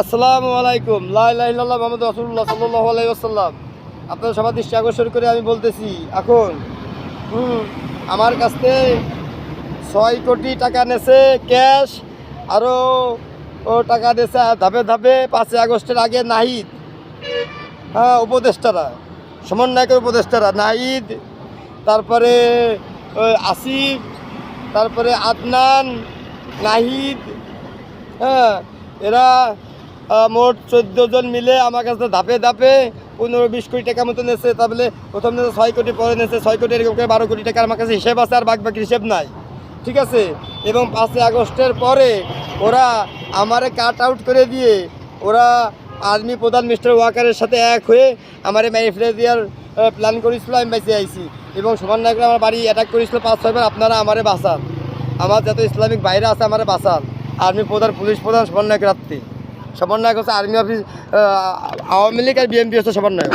আসসালামু আলাইকুম। লাইল্লাহ মোহাম্মদ রসুল্লাহ সাল্লাহ আলাইসাল্লাম আপনার সবার দৃষ্টি আকর্ষণ করে আমি বলতেছি, এখন, হুম, আমার কাছ ছয় কোটি টাকা নেছে ক্যাশ আরও ও, টাকা নেছে ধাপে ধাপে পাঁচই আগস্টের আগে নাহিদ। হ্যাঁ উপদেষ্টারা, সমন্বয়কের উপদেষ্টারা, নাহিদ, তারপরে আসিফ, তারপরে আদনান, নাহিদ হ্যাঁ এরা মোট চোদ্দ জন মিলে আমার কাছে ধাপে ধাপে পনেরো বিশ কোটি টাকা মতো নেছে। তাহলে প্রথম নেছে ছয় কোটি, পরে নেছে ছয় কোটি, এরকম করে বারো কোটি টাকা আমার কাছে হিসেব আছে, আর বাকি বাকি হিসেব নাই। ঠিক আছে? এবং পাঁচই আগস্টের পরে ওরা আমারে কাট আউট করে দিয়ে ওরা আর্মি প্রধান মিস্টার ওয়াকারের সাথে এক হয়ে আমারে মেরে দেওয়ার প্ল্যান করেছিল, আমি বেঁচে আইছি। এবং সমান নায়করা আমার বাড়ি অ্যাটাক করেছিল পাঁচ ছয়বার আপনারা আমারে বাঁচান। আমার যত ইসলামিক বাইরে আছে, আমারে বাঁচান। আর্মি প্রধান, পুলিশ প্রধান সমন্বয়ক রাত্রি। সমন্বয়ক হচ্ছে আর্মি অফিস আওয়ামী লীগ আর বিএনপি হচ্ছে সমন্বয়ক।